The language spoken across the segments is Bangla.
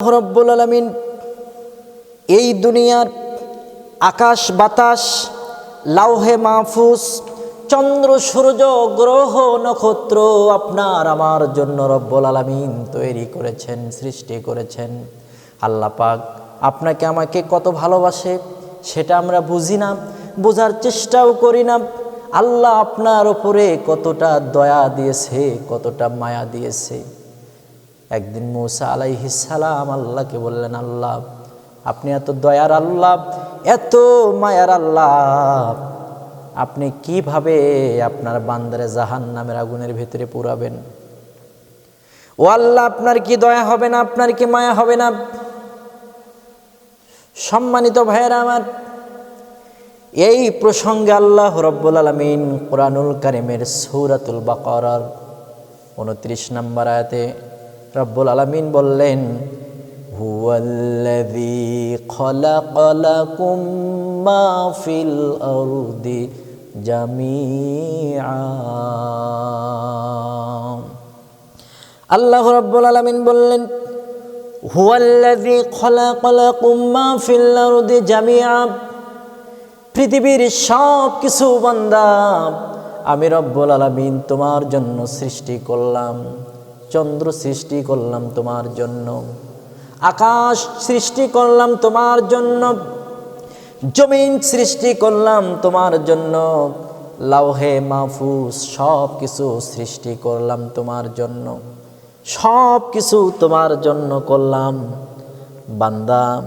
রব্বুল আলমিন এই দুনিয়ার আকাশ, বাতাস, লাউহে মাহফুজ, চন্দ্র, সূর্য, গ্রহ, নক্ষত্র আপনার আমার জন্য রব্বুল আলমিন তৈরি করেছেন, সৃষ্টি করেছেন। আল্লাহ পাক আপনাকে আমাকে কত ভালোবাসে সেটা আমরা বুঝি না, বোঝার চেষ্টাও করি না। আল্লাহ আপনার ওপরে কতটা দয়া দিয়েছে, কতটা মায়া দিয়েছে। একদিন মৌসা আলাইহিসালাম আল্লাহকে বললেন, আল্লাহ, আপনি এত দয়ার আল্লাহ, এত মায়ার আল্লাহ, আপনি কীভাবে আপনার বান্দারে জাহান নামের আগুনের ভেতরে পুরাবেন? ও আল্লাহ, আপনার কি দয়া হবে না, আপনার কি মায়া হবে না? সম্মানিত ভাইয়েরা আমার, এই প্রসঙ্গে আল্লাহ রব্বুল আলমিন কোরআনুল কারিমের সৌরাতুল বাকরার উনত্রিশ নম্বর আয়াতে রব্বুল আলমিন বললেন ফিল আল্লাহ রব্বুল আলমিন বললেন, হুয়াল্লাযী খালাকা লাকুম মা ফিল আরদি জামিআ। পৃথিবীর সব কিছু বান্দা, আমি রব্বুল আলমিন তোমার জন্য সৃষ্টি করলাম। চন্দ্র সৃষ্টি করলাম তোমার জন্য। আকাশ সৃষ্টি করলাম তোমার জন্য। জমিন সৃষ্টি করলাম তোমার জন্য। লাউহে মাহফুজ সব কিছু সৃষ্টি করলাম তোমার জন্য। সব কিছু তোমার জন্য করলাম। বান্দা,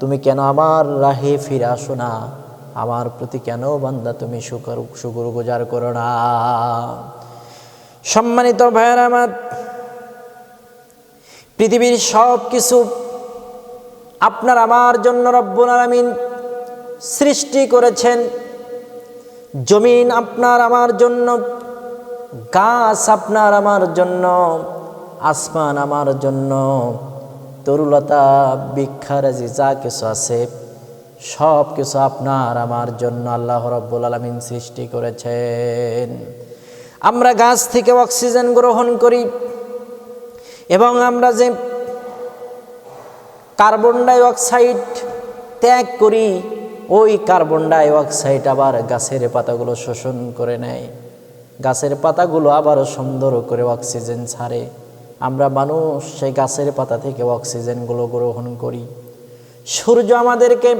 তুমি কেন আমার রাহে ফিরে আসো না? আমার প্রতি কেন বান্দা তুমি শুকর শুকুর গুজার করো না? সম্মানিত ভাইয়ার আমার পৃথিবীর সব কিছু আপনার, আমার জন্য রব্বুল আলামিন সৃষ্টি করেছেন। জমিন আপনার, আমার জন্য। গাছ আপনার, আমার জন্য। আসমান, আমার জন্য। তরুলতা বৃক্ষারাজি যা কিছু আছে সব কিছু আপনার, আমার জন্য আল্লাহ রব্বুল আলমিন সৃষ্টি করেছেন। আমরা গাছ থেকে অক্সিজেন গ্রহণ করি। এবং আমরা যে কার্বন ডাই অক্সাইড ত্যাগ করি, ওই কার্বন ডাই অক্সাইড আবার গাছের পাতাগুলো শোষণ করে নেয়। গাছের পাতাগুলো আবারও সুন্দর করে অক্সিজেন ছাড়ে। আমরা মানুষ সেই গাছের পাতা থেকে অক্সিজেনগুলো গ্রহণ করি। সূর্য আমাদেরকে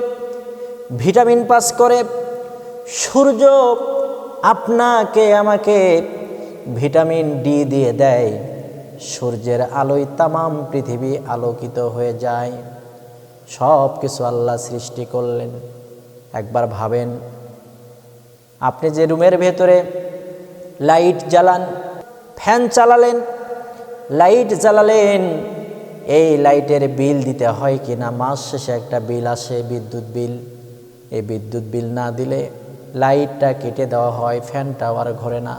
ভিটামিন পাস করে। সূর্য আপনাকে আমাকে ভিটামিন ডি দিয়ে দেয়। সূর্যের আলোয় তামাম পৃথিবী আলোকিত হয়ে যায়। সব কিছু আল্লাহ সৃষ্টি করলেন। একবার ভাবেন, আপনি যে রুমের ভেতরে লাইট জ্বালান, ফ্যান চালালেন, লাইট জ্বালালেন, এই লাইটের বিল দিতে হয় কি না? মাস শেষে একটা বিল আসে, বিদ্যুৎ বিল। এই বিদ্যুৎ বিল না দিলে লাইটটা কেটে দেওয়া হয়, ফ্যানটাও আর ঘরে না।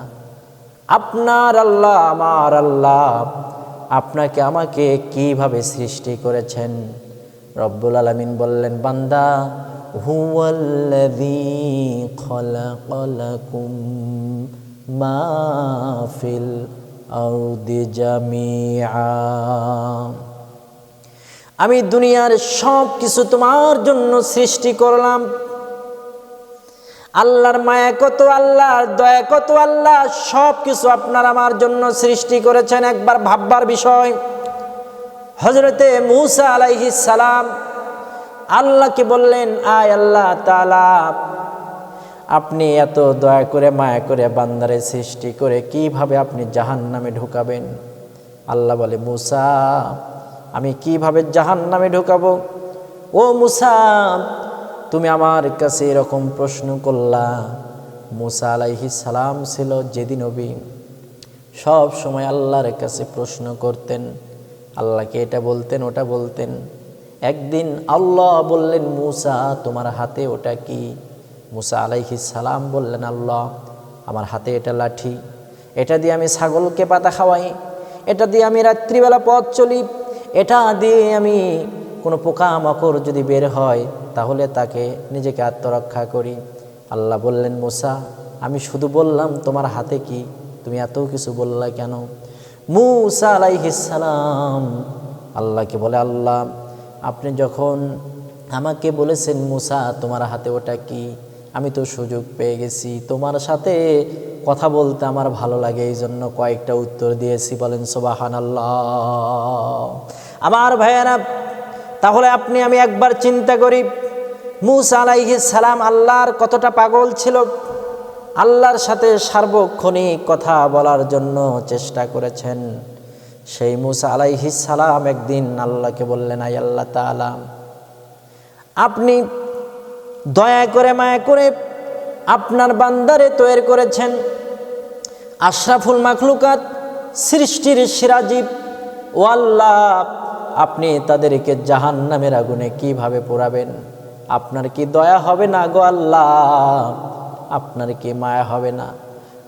আপনার আল্লাহ, আমার আল্লাহ, আপনাকে আমাকে কীভাবে সৃষ্টি করেছেন? রব্বুল আলমিন বললেন, বান্দা, হুয়াল্লাযী খলাকালাকুম মা ফিল আরদি জামিআ। আমি দুনিয়ার সব কিছু তোমার জন্য সৃষ্টি করলাম। আল্লাহর মায়া কত আল্লাহর দয়া কত আল্লাহ সব কিছু আপনার আমার জন্য সৃষ্টি করেছেন একবার ভাববার বিষয়। হজরতে মুসা আলাইহি সালাম আল্লাহকে বললেন, আয় আল্লাহ তালা আপনি এত দয়া করে, মায়া করে বান্দারে সৃষ্টি করে কীভাবে আপনি জাহান নামে ঢুকাবেন? আল্লাহ বলে, মুসা, আমি কীভাবে জাহান নামে ঢুকাবো? ও মুসা তুমি আমার কাছে এরকম প্রশ্ন করলা। মুসা আলাইহি সালাম ছিল যেদিন নবী। সব সময় আল্লাহর কাছে প্রশ্ন করতেন। আল্লাহকে এটা বলতেন, ওটা বলতেন। একদিন আল্লাহ বললেন, মুসা, তোমার হাতে ওটা কি? মুসা আলাইহি সালাম বললেন, আল্লাহ, আমার হাতে এটা লাঠি। এটা দিয়ে আমি ছাগলকে পাতা খাওয়াই। এটা দিয়ে আমি রাত্রিবেলা পথ চলি। এটা দিয়ে আমি কোনো পোকা পোকামাকড় যদি বের হয়, তাহলে তাকে নিজেকে আত্মরক্ষা করি। আল্লাহ বললেন, মুসা, আমি শুধু বললাম, তোমার হাতে কি? তুমি এত কিছু বললা কেন? মুসা আলাইহিস সালাম আল্লাহকে বলে, আল্লাহ, আপনি যখন আমাকে বলেছেন, মুসা, তোমার হাতে ওটা কি? আমি তো সুযোগ পেয়ে গেছি। তোমার সাথে কথা বলতে আমার ভালো লাগে এই জন্য কয়েকটা উত্তর দিয়েছি। বলেন সোবাহান আল্লাহ আমার ভাইয়ারা তাহলে আপনি, আমি একবার চিন্তা করি, মুসা আলাইহি সালাম আল্লাহর কতটা পাগল ছিল। আল্লাহর সাথে সার্বক্ষণিক কথা বলার জন্য চেষ্টা করেছেন। সেই মুসা আলাইহি সালাম একদিন আল্লাহকে বললেন আই আল্লাহ তাআলা, আপনি দয়া করে মায়া করে আপনার বান্দারে তৈরি করেছেন। আশরাফুল মাখলুকাত সৃষ্টির সিরাজীব, ও আল্লাহ আপনি তাদেরকে জাহান নামের আগুনে কীভাবে পোড়াবেন? আপনার কি দয়া হবে না গো আল্লাহ? আপনার কি মায়া হবে না?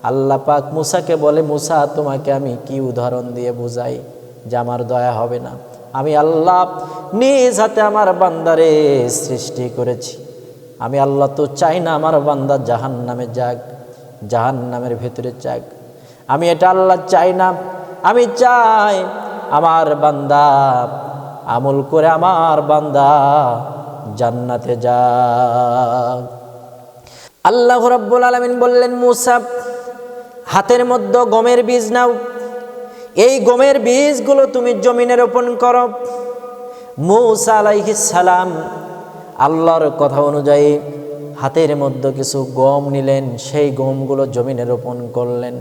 আল্লাহ পাক মুসাকে বলে, মুসা, তোমাকে আমি কি উদাহরণ দিয়ে বুঝাই যে আমার দয়া হবে না? আমি আল্লাহ নিজ হাতে আমার বান্দারে সৃষ্টি করেছি। আমি আল্লাহ তো চাই না আমার বান্দা জাহান নামে যাক জাহান নামের ভেতরে যাক। আমি এটা আল্লাহ চাই না। আমি চাই আমার বান্দা, আমল করে আমার বান্দা জান্নাতে যা আল্লাহ রব্বুল আলামিন বললেন, মুসা, হাতের মধ্যে গমের বীজ নাও। এই গমের বীজগুলো তুমি জমিনে রোপণ করো। মৌসা সালাম আল্লাহর কথা অনুযায়ী হাতের মধ্যে কিছু গম নিলেন, সেই গমগুলো জমিনে রোপণ করলেন।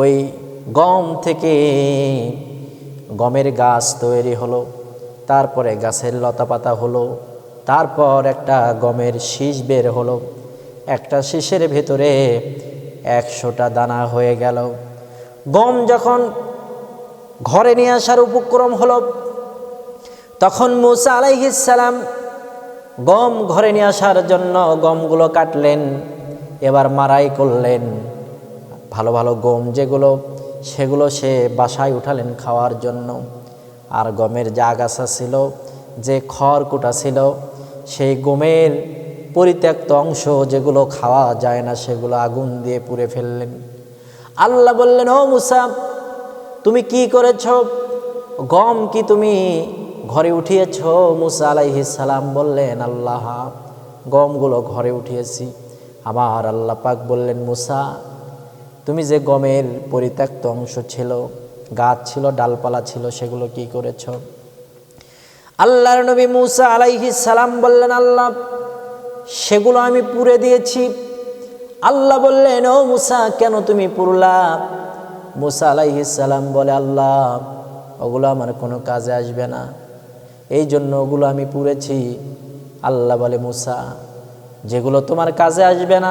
ওই গম থেকে গমের গাছ তৈরি হলো, তারপরে গাছের লতা পাতা হলো, তারপর একটা গমের শীষ বের হলো। একটা শীষের ভেতরে একশোটা দানা হয়ে গেল। গম যখন ঘরে নিয়ে আসার উপক্রম হলো, তখন মুসা আলাইহিস সালাম গম ঘরে নিয়ে আসার জন্য গমগুলো কাটলেন, এবার মারাই করলেন। ভালো ভালো গম যেগুলো সেগুলো সে বাসায় উঠালেন খাওয়ার জন্য। আর গমের যা আগাছা ছিল, যে খড়কুটা ছিল, সেই গমের পরিত্যক্ত অংশ যেগুলো খাওয়া যায় না, সেগুলো আগুন দিয়ে পুড়ে ফেললেন। আল্লাহ বললেন, ও মুসা, তুমি কি করেছ? গম কি তুমি ঘরে উঠিয়েছ? মুসা আলাইহিস সালাম বললেন, আল্লাহ, গমগুলো ঘরে উঠিয়েছি। আমার আল্লাহ পাক বললেন, মুসা তুমি যে গমের পরিত্যক্ত অংশ ছিল, গাছ ছিল, ডালপালা ছিল, সেগুলো কি করেছ? আল্লাহর নবী মুসা আলাইহি সালাম বললেন, আল্লাহ, সেগুলো আমি পুড়ে দিয়েছি। আল্লাহ বললেন, ও মুসা, কেন তুমি পুরলা মুসা আলাইহিস সালাম বলে, আল্লাহ, ওগুলো আমার কোনো কাজে আসবে না। এই জন্য ওগুলো আমি পুড়েছি। আল্লাহ বলে, মুসা, যেগুলো তোমার কাজে আসবে না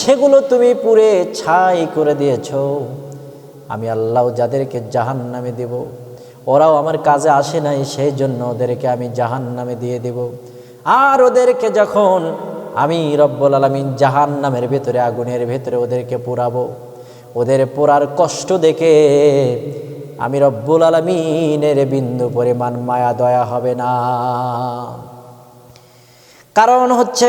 সেগুলো তুমি পুড়ে ছাই করে দিয়েছ। আমি আল্লাহ যাদেরকে জাহান নামে দেব, ওরাও আমার কাজে আসে নাই সেই জন্য ওদেরকে আমি জাহান নামে দিয়ে দেব। আর ওদেরকে যখন আমি রব্বুল আলমিন জাহান নামের ভেতরে, আগুনের ভেতরে ওদেরকে পোড়াবো, ওদের পোড়ার কষ্ট দেখে আমি রব্বুল আলমিনের বিন্দু পরিমাণ মায়া দয়া হবে না। কারণ হচ্ছে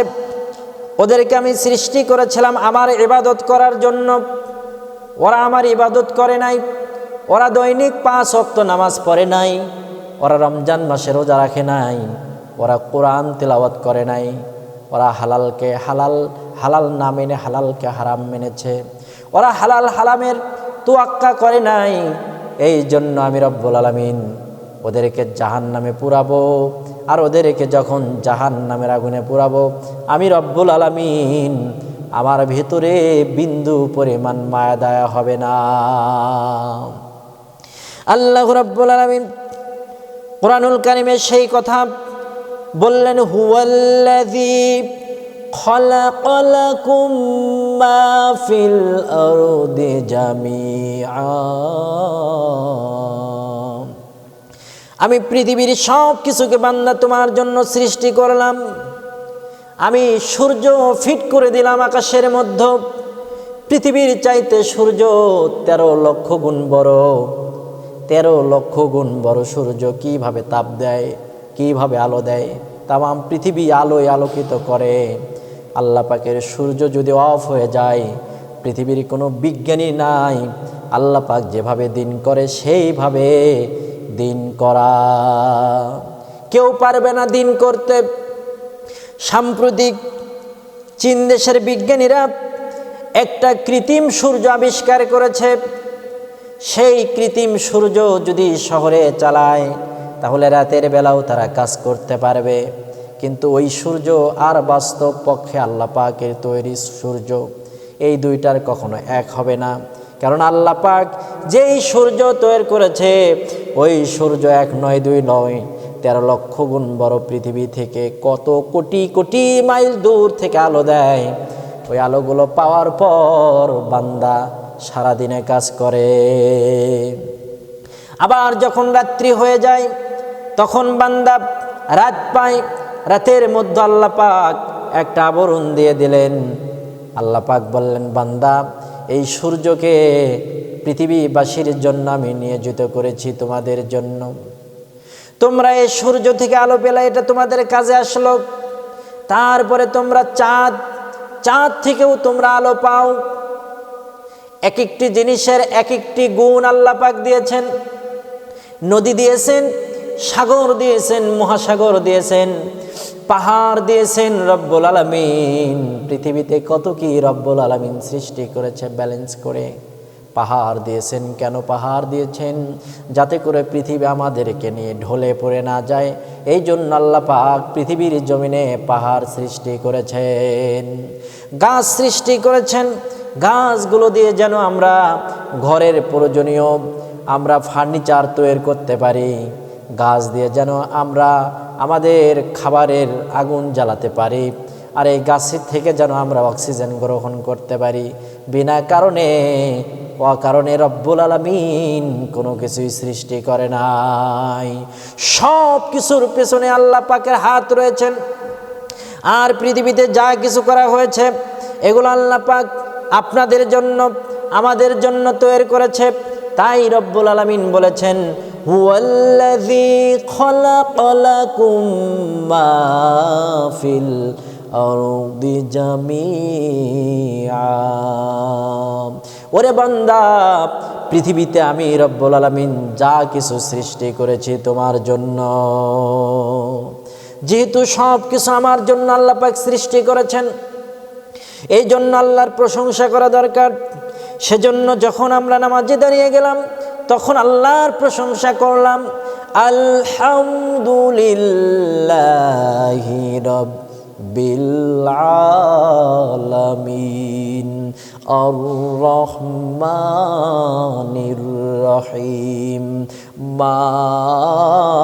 ওদেরকে আমি সৃষ্টি করেছিলাম আমার ইবাদত করার জন্য। ওরা আমার ইবাদত করে নাই। ওরা দৈনিক পাঁচ অক্ত নামাজ পড়ে নাই। ওরা রমজান মাসে রোজা রাখে নাই। ওরা কোরআন তেলাওয়াত করে নাই। ওরা হালালকে হালাল হালাল না মেনে হালালকে হারাম মেনেছে। ওরা হালাল হালামের তোয়াক্কা করে নাই। এই জন্য আমি রব্বুল আলমিন ওদেরকে জাহান নামে পুরাবো। আর ওদেরকে যখন জাহান নামের আগুনে পুরাবো আমি রব্বুল আলমিন আমার ভিতরে বিন্দু পরিমাণ মায়া দায়া হবে না আল্লাহ রব্বুল আলমিন কোরআনুল কারিমের সেই কথা বললেন হুয়াল্লাযী خلق لكم ما في الأرض جميعا আমি পৃথিবীর সব কিছুকে বান্দা তোমার জন্য সৃষ্টি করলাম। আমি সূর্য ফিট করে দিলাম আকাশের মধ্যে। পৃথিবীর চাইতে সূর্য তেরো লক্ষ গুণ বড়। তেরো লক্ষ গুণ বড় সূর্য কীভাবে তাপ দেয়, কীভাবে আলো দেয়? তাম পৃথিবী আলোয় আলোকিত করে। আল্লাহ পাকের সূর্য যদি অফ হয়ে যায়, পৃথিবীর কোনো বিজ্ঞানী নাই। আল্লাহ পাক যেভাবে দিন করে সেইভাবে দিন করা। কেউ পারবে না দিন করতে। সাম্প্রতিক চীন দেশের বিজ্ঞানীরা একটা কৃত্রিম সূর্য আবিষ্কার করেছে। সেই কৃত্রিম সূর্য যদি শহরে চালায়, তাহলে রাতের বেলাও তারা কাজ করতে পারবে। কিন্তু ওই সূর্য আর বাস্তব পক্ষে আল্লাহ পাকের তৈরি সূর্য, এই দুইটার কখনো এক হবে না। কারণ আল্লাহ পাক যেই সূর্য তৈরি করেছে, ওই সূর্য এক নয়, দুই নয়, তেরো লক্ষ গুণ বড় পৃথিবী থেকে কত কোটি কোটি মাইল দূর থেকে আলো দেয়। ওই আলোগুলো পাওয়ার পর বান্দা সারাদিনে কাজ করে। আবার যখন রাত্রি হয়ে যায়, তখন বান্দা রাত পায়। রাতের মধ্যে আল্লাহ পাক একটা আবরণ দিয়ে দিলেন। আল্লাহ পাক বললেন, বান্দা এই সূর্যকে পৃথিবীবাসীর জন্য আমি নিয়োজিত করেছি তোমাদের জন্য। তোমরা এই সূর্য থেকে আলো পেলে এটা তোমাদের কাজে আসলো। তারপরে তোমরা চাঁদ চাঁদ থেকেও তোমরা আলো পাও। এক একটি জিনিসের এক একটি গুণ আল্লাহ পাক দিয়েছেন। নদী দিয়েছেন, সাগর দিয়েছেন, মহাসাগর দিয়েছেন। পাহাড় দিয়েছেন রব্বুল আলমিন। পৃথিবীতে কত কি রব্বুল আলমিন সৃষ্টি করেছে ব্যালেন্স করে। পাহাড় দিয়েছেন, কেন পাহাড় দিয়েছেন? যাতে করে পৃথিবী আমাদেরকে নিয়ে ঢলে পড়ে না যায়। এই জন্য আল্লাহ পাক পৃথিবীর জমিনে পাহাড় সৃষ্টি করেছেন। গাছ সৃষ্টি করেছেন। গাছগুলো দিয়ে যেন আমরা ঘরের প্রয়োজনীয় আমরা ফার্নিচার তৈরি করতে পারি। গাছ দিয়ে যেন আমরা আমাদের খাবারের আগুন জ্বালাতে পারি, আর এই গাছের থেকে যেন আমরা অক্সিজেন গ্রহণ করতে পারি। বিনা কারণে, অকারণে রব্বুল আলমিন কোনো কিছুই সৃষ্টি করে নাই। সব কিছুর পেছনে আল্লাহ পাকের হাত রয়েছেন। আর পৃথিবীতে যা কিছু করা হয়েছে, এগুলো আল্লাহ পাক আপনাদের জন্য, আমাদের জন্য তৈরি করেছে। তাই রব্বুল আলমিন বলেছেন ফিল আরদি জামিআ। ওরে বান্দা, পৃথিবীতে আমি রব্বুল আলমিন যা কিছু সৃষ্টি করেছি তোমার জন্য। যেহেতু সব কিছু আমার জন্য আল্লাহ পাক সৃষ্টি করেছেন, এই জন্য আল্লাহর প্রশংসা করা দরকার। সেজন্য যখন আমরা নামাজে দাঁড়িয়ে গেলাম তখন আল্লাহর প্রশংসা করলাম আলহামদুলিল্লাহ রব্বিল আলামিন আর রহমানির রহিম মালিকি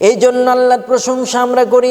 এই জন্য আল্লাহর প্রশংসা আমরা করি।